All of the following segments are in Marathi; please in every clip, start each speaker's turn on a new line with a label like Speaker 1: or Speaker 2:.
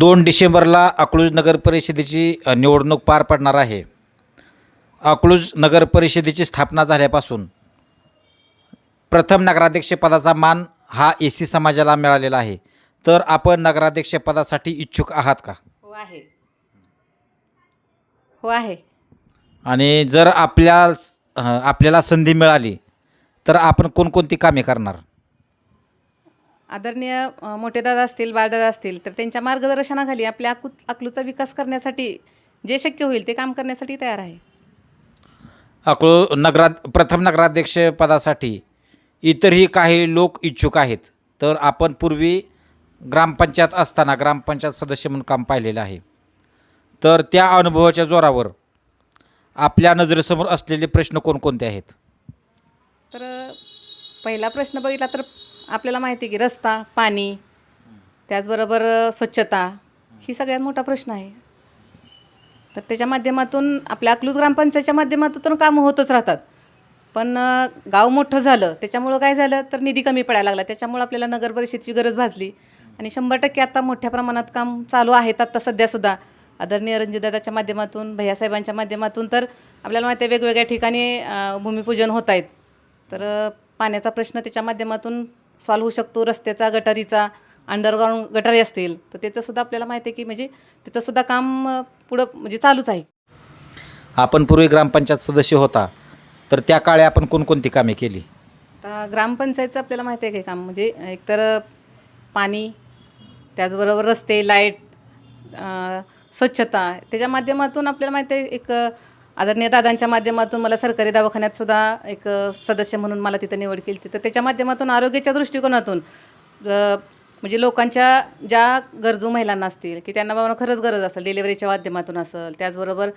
Speaker 1: दोन डिसेंबरला अकलूज नगर परिषदेची निवडणूक पार पडणार आहे. अकलूज नगर परिषदेची स्थापना झाल्यापासून प्रथम नगराध्यक्षपदाचा मान हा एस सी समाजाला मिळालेला आहे. तर आपण नगराध्यक्षपदासाठी इच्छुक आहात का?
Speaker 2: हो आहे. हो आहे.
Speaker 1: आणि जर आपल्या आपल्याला संधी मिळाली तर आपण कोणकोणती कामे करणार?
Speaker 2: आदरणीय अ, मोठे दादा असतील बाळदादा असतील तर त्यांच्या मार्गदर्शनाखाली आपल्या अकू अकलूचा विकास करण्यासाठी जे शक्य होईल ते काम करण्यासाठी तयार आहे.
Speaker 1: अकलू नगरा प्रथम नगराध्यक्षपदासाठी इतरही काही लोक इच्छुक आहेत तर आपण पूर्वी ग्रामपंचायत असताना ग्रामपंचायत सदस्य म्हणून काम पाहिलेलं आहे. तर त्या अनुभवाच्या जोरावर आपल्या नजरेसमोर असलेले प्रश्न कोणकोणते आहेत?
Speaker 2: तर पहिला प्रश्न बघितला तर आपल्याला माहिती आहे की रस्ता पाणी त्याचबरोबर स्वच्छता ही सगळ्यात मोठा प्रश्न आहे. तर त्याच्या माध्यमातून आपल्या अकलूज ग्रामपंचायतच्या माध्यमातून कामं होतच राहतात. पण गाव मोठं झालं त्याच्यामुळं काय झालं तर निधी कमी पडायला लागला. त्याच्यामुळं आपल्याला नगर परिषदेची गरज भासली. आणि शंभर टक्के आता मोठ्या प्रमाणात काम चालू आहेत आत्ता सध्यासुद्धा आदरणीय रणजितदादाच्या माध्यमातून भैयासाहेबांच्या माध्यमातून तर आपल्याला माहिती आहे वेगवेगळ्या ठिकाणी भूमिपूजन होत आहेत. तर पाण्याचा प्रश्न त्याच्या माध्यमातून सॉल्व्ह होऊ शकतो रस्त्याचा गटारीचा अंडरग्राऊंड गटारी असतील तर त्याचंसुद्धा आपल्याला माहिती आहे की म्हणजे त्याचंसुद्धा काम पुढं म्हणजे चालूच आहे.
Speaker 1: आपण पूर्वी ग्रामपंचायत सदस्य होता तर त्या काळी आपण कोणकोणती कामे केली?
Speaker 2: आता ग्रामपंचायतचं आपल्याला माहिती आहे की काम म्हणजे एकतर पाणी त्याचबरोबर रस्ते लाइट स्वच्छता त्याच्या माध्यमातून आपल्याला माहिती आहे एक आदरणीय दादांच्या माध्यमातून मला सरकारी दवाखान्यात सुद्धा एक सदस्य म्हणून मला तिथं निवड केली तर त्याच्या माध्यमातून आरोग्याच्या दृष्टिकोनातून म्हणजे लोकांच्या ज्या गरजू महिलांना असतील की त्यांना बाबा खरंच गरज असेल डिलिव्हरीच्या माध्यमातून असेल त्याचबरोबर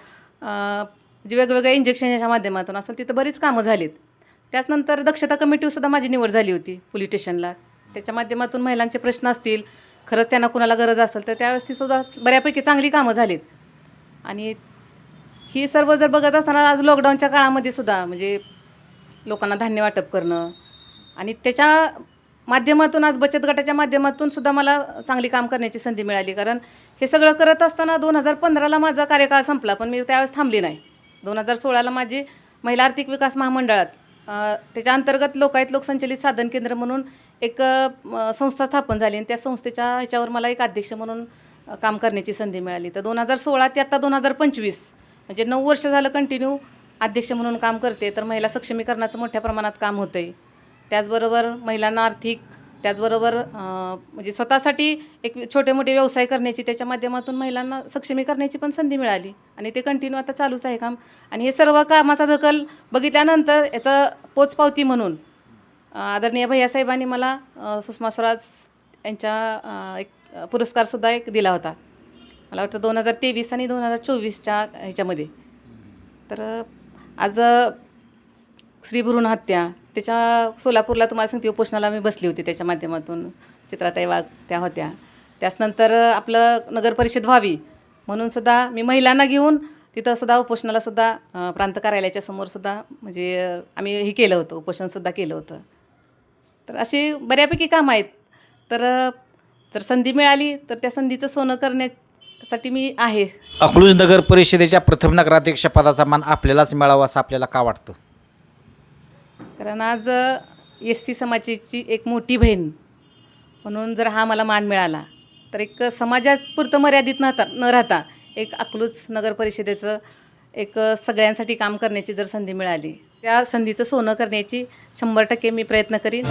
Speaker 2: जे वेगवेगळ्या इंजेक्शनच्या माध्यमातून असेल तिथं बरीच कामं झालीत. त्याचनंतर दक्षता कमिटीसुद्धा माझी निवड झाली होती पोलीस स्टेशनला. त्याच्या माध्यमातून महिलांचे प्रश्न असतील खरंच त्यांना कुणाला गरज असेल तर त्यावेळेस तीसुद्धा बऱ्यापैकी चांगली कामं झालीत. आणि ही सर्व जर बघत असताना आज लॉकडाऊनच्या काळामध्ये सुद्धा म्हणजे लोकांना धान्य वाटप करणं आणि त्याच्या माध्यमातून आज बचत गटाच्या माध्यमातून सुद्धा मला चांगली काम करण्याची संधी मिळाली. कारण हे सगळं करत असताना दोन हजार पंधराला माझा कार्यकाळ संपला पण मी त्यावेळेस थांबली नाही. दोन हजार सोळाला माझी महिला आर्थिक विकास महामंडळात त्याच्या अंतर्गत लोकायत लोकसंचलित साधन केंद्र म्हणून एक संस्था स्थापन झाली आणि त्या संस्थेच्या ह्याच्यावर मला एक अध्यक्ष म्हणून काम करण्याची संधी मिळाली. तर दोन हजार सोळा ते आत्ता दोन हजार पंचवीस म्हणजे नऊ वर्ष झालं कंटिन्यू अध्यक्ष म्हणून काम करते तर महिला सक्षमीकरणाचं मोठ्या प्रमाणात काम होतं आहे त्याचबरोबर महिलांना आर्थिक त्याचबरोबर म्हणजे स्वतःसाठी एक छोटे मोठे व्यवसाय करण्याची त्याच्या माध्यमातून महिलांना सक्षमी करण्याची पण संधी मिळाली आणि ते कंटिन्यू आता चालूच आहे काम. आणि हे सर्व कामाचा दखल बघितल्यानंतर याचं पोचपावती म्हणून आदरणीय भैयासाहेबांनी मला सुषमा स्वराज यांच्या एक पुरस्कारसुद्धा एक दिला होता. मला वाटतं दोन हजार तेवीस आणि दोन हजार चोवीसच्या ह्याच्यामध्ये. तर आज अं, भ्रूण हत्या त्याच्या सोलापूरला तुम्हाला सांगते उपोषणाला मी बसली होती त्याच्या माध्यमातून. चित्राताई वाघ त्या होत्या. त्याचनंतर आपलं नगर परिषद व्हावी म्हणूनसुद्धा मी महिलांना घेऊन तिथं सुद्धा प्रांत कार्यालयाच्या समोरसुद्धा म्हणजे आम्ही हे केलं होतं उपोषणसुद्धा केलं होतं. तर अशी बऱ्यापैकी कामं आहेत. तर जर संधी मिळाली तर त्या संधीचं सोनं करण्या करण्यासाठी मी आहे.
Speaker 1: अकलूज नगर परिषदेच्या प्रथम नगराध्यक्षपदाचा मान आपल्यालाच मिळावा असं आपल्याला का वाटतं?
Speaker 2: कारण आज एस टी समाजाची एक मोठी बहीण म्हणून जर हा मला मान मिळाला तर एक समाजापुरतं मर्यादित नव्हता न राहता एक अकलूज नगर परिषदेचं एक सगळ्यांसाठी काम करण्याची जर संधी मिळाली त्या संधीचं सोनं करण्याची शंभर टक्के मी प्रयत्न करीन.